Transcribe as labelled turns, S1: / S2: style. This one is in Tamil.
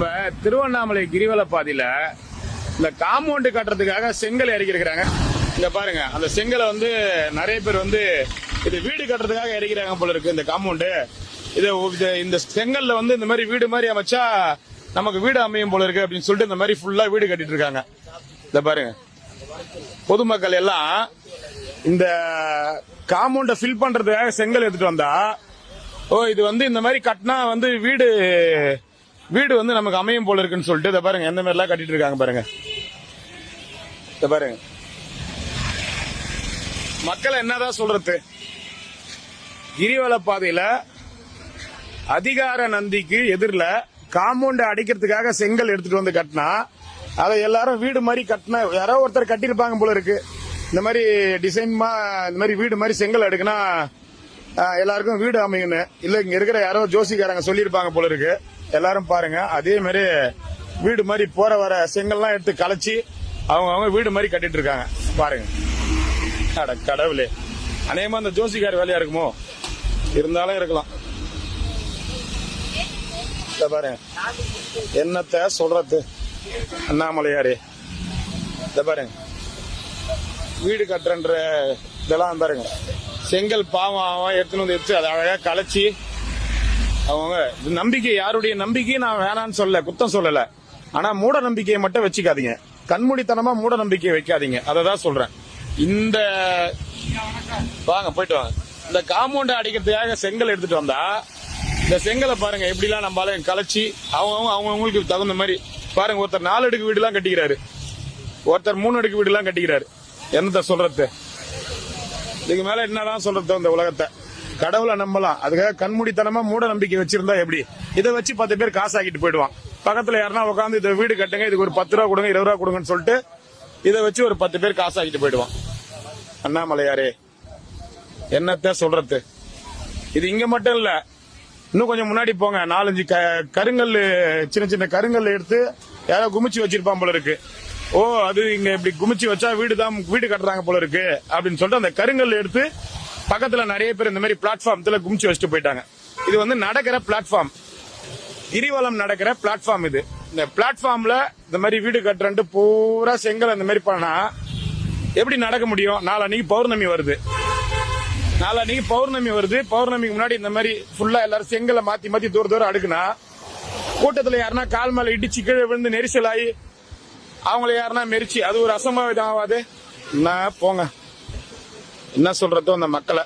S1: நம்ம திருவண்ணாமலை கிரிவல பாதையில இந்த காம்பவுண்டு கட்டுறதுக்காக செங்கல் இறக்கிருக்கிறாங்க இங்க பாருங்க அந்த செங்கலை வந்து நிறைய பேர் வந்து இது வீடு கட்டுறதுக்காக இறக்கிறாங்க போல இருக்கு இந்த காம்பவுண்டு. இது இது- இந்த செங்கல்ல வந்து இந்த மாதிரி வீடு மாதிரி அமைச்சா நமக்கு வீடு அமையும் போல இருக்கு அப்படின்னு சொல்லிட்டு இந்த மாதிரி ஃபுல்லா வீடு கட்டிட்டு இருக்காங்க. இந்த பாருங்க. பொதுமக்கள் எல்லாம் இந்த காம்பவுண்ட ஃபில் பண்றதுக்காக செங்கல் எடுத்துட்டு வந்தா ஓ இது வந்து இந்த மாதிரி கட்டினா வந்து வீடு வீடு வந்து நமக்கு அமையும் போல இருக்குன்னு சொல்லிட்டு இதை பாருங்க எந்த மாதிரிலாம் கட்டிட்டு இருக்காங்க பாருங்க. இதை பாருங்க. மக்கள் என்னதான் சொல்றது? கிரிவல பாதையில அதிகார நந்திக்கு எதிரில காம்பவுண்ட் அடிக்கிறதுக்காக செங்கல் எடுத்துட்டு வந்து கட்டினா அதை எல்லாரும் வீடு மாதிரி கட்டின யாரோ ஒருத்தர் கட்டியிருப்பாங்க போல இருக்கு. இந்த மாதிரி டிசைன்மா இந்த மாதிரி வீடு மாதிரி செங்கல் எடுக்குனா எல்லாருக்கும் வீடு அமையணும் இல்ல இங்க இருக்கிற யாரோ ஜோசிக்காரங்க சொல்லியிருப்பாங்க போல இருக்கு. எல்லாரும் பாருங்க. அதே மாதிரி வீடு மாதிரி போற வர செங்கல்லாம் எடுத்து கலைச்சி அவங்க அவங்க வீடு மாதிரி கட்டிட்டு இருக்காங்க. பாருங்க. அட கடவுளே. அநேகமா அந்த ஜோசிக்கார் வேலையா இருக்குமோ? இருந்தாலும் இருக்கலாம். பாருங்க. என்னத்த சொல்றது? அண்ணாமலையாரு. இந்த பாருங்க. வீடு கட்டுறன்ற இதெல்லாம் பாருங்க. செங்கல் பாவம் எடுத்துன்னு வந்து எடுத்து அதை அழகா கலைச்சி அவங்க நம்பிக்கை யாருடைய நம்பிக்கையை நான் வேணான்னு சொல்ல குத்தம் சொல்லல. ஆனா மூட நம்பிக்கையை மட்டும் வச்சுக்காதீங்க. கண்மூடித்தனமா மூட நம்பிக்கையை வைக்காதீங்க. அதை தான் சொல்றேன். இந்த வாங்க போயிட்டு வாங்க. இந்த காம்பவுண்ட் அடிக்கிறதுக்காக செங்கல் எடுத்துட்டு வந்தா இந்த செங்கலை பாருங்க எப்படிலாம் நம்மளால கலைச்சி அவங்க அவங்கவுங்களுக்கு தகுந்த மாதிரி பாருங்க ஒருத்தர் நாலு அடுக்கு வீடுலாம் கட்டிக்கிறாரு. ஒருத்தர் மூணு அடுக்கு வீடுலாம் கட்டிக்கிறாரு. என்னத்த சொல்றது? இதுக்கு மேல என்னதான் சொல்றது இந்த உலகத்தை? கடவுளை நம்பலாம். அதுக்காக கண்மூடித்தனமா மூட நம்பிக்கை வச்சிருந்தா எப்படி? இதை வச்சு பத்து பேர் காசாக்கிட்டு போயிடுவான். பக்கத்துல யாருன்னா உட்காந்து இதை வீடு கட்டுங்க இதுக்கு ஒரு பத்து ரூபா கொடுங்க இருபது ரூபா கொடுங்கன்னு சொல்லிட்டு இதை வச்சு ஒரு பத்து பேர் காசாக்கிட்டு போயிடுவான். அண்ணாமலையாரே என்னத்த சொல்றது? இது இங்க மட்டும் இல்ல. இன்னும் கொஞ்சம் முன்னாடி போங்க. நாலஞ்சு க- கருங்கல் சின்ன சின்ன கருங்கல் எடுத்து யாரோ குமிச்சு வச்சிருப்பான் போல இருக்கு. ஓ அது இங்க இப்படி குமிச்சு வச்சா வீடு தான் வீடு கட்டுறாங்க போல இருக்கு அப்படின்னு சொல்லிட்டு அந்த கருங்கல் எடுத்து பக்கத்துல நிறைய பேர் இந்த மாதிரி பிளாட்ஃபார்ம்ல குமிச்சு வச்சுட்டு போயிட்டாங்க. இது வந்து நடக்கிற பிளாட்ஃபார்ம். கிரிவலம் நடக்கிற பிளாட்ஃபார்ம் இது. இந்த பிளாட்ஃபார்ம்ல இந்த மாதிரி வீடு கட்டுறன்ட்டு பூரா செங்கல் இந்த மாதிரி பண்ணா எப்படி நடக்க முடியும்? நாளன்னைக்கு பௌர்ணமி வருது. நாளன்னைக்கு பௌர்ணமி வருது. பௌர்ணமிக்கு முன்னாடி இந்த மாதிரி ஃபுல்லா எல்லாரும் செங்கலை மாத்தி மாத்தி தூர தூரம் அடுக்குனா கூட்டத்துல யாருன்னா கால் மேல இடிச்சு கீழே விழுந்து நெரிசலாகி அவங்கள யாருன்னா மெரிச்சு அது ஒரு அசம்பாவிதம் ஆகாது. நான் போங்க. என்ன சொல்றதோ அந்த மக்களை